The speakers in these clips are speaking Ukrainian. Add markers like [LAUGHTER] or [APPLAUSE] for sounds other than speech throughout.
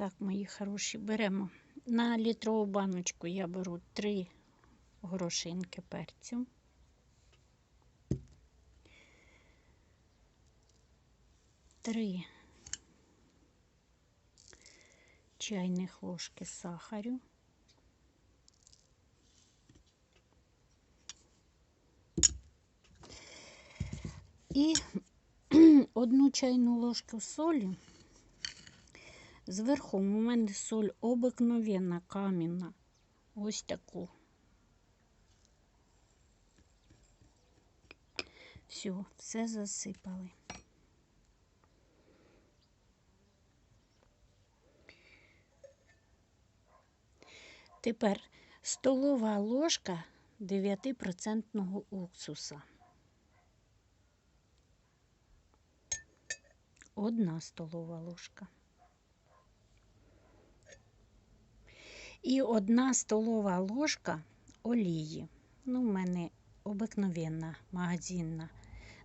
Так, мої хороші, беремо. На літрову баночку я беру 3 горошинки перцю. Три чайних ложки сахарю. І [CLEARS THROAT] одну чайну ложку солі. Зверху у мене соль обикновенна камінна. Ось таку. Все, все засипали. Тепер столова ложка 9% уксуса. Одна столова ложка. І одна столова ложка олії. Ну, в мене обикновенна магазинна,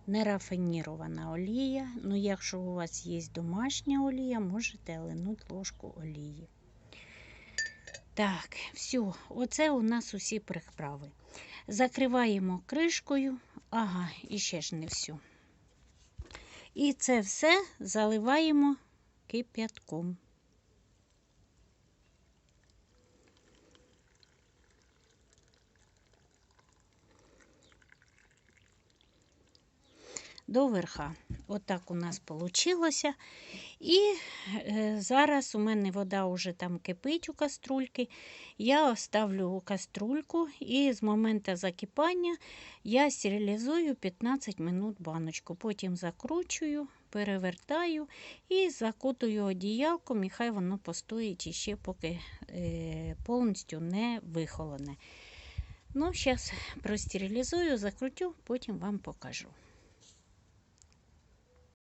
нерафінірована олія. Ну, якщо у вас є домашня олія, можете линути ложку олії. Так, все, оце у нас усі приправи. Закриваємо кришкою. Ага, і ще ж не все. І це все заливаємо кип'ятком. До верха. Отак у нас вийшло. І е, зараз у мене вода вже там кипить у каструльки. Я оставлю каструльку і з моменту закипання я стерилізую 15 минут баночку. Потім закручую, перевертаю і закутую одіялком, і хай воно постоїть іще, поки е, повністю не вихолоне. Ну, зараз простерилізую, закрутю, потім вам покажу.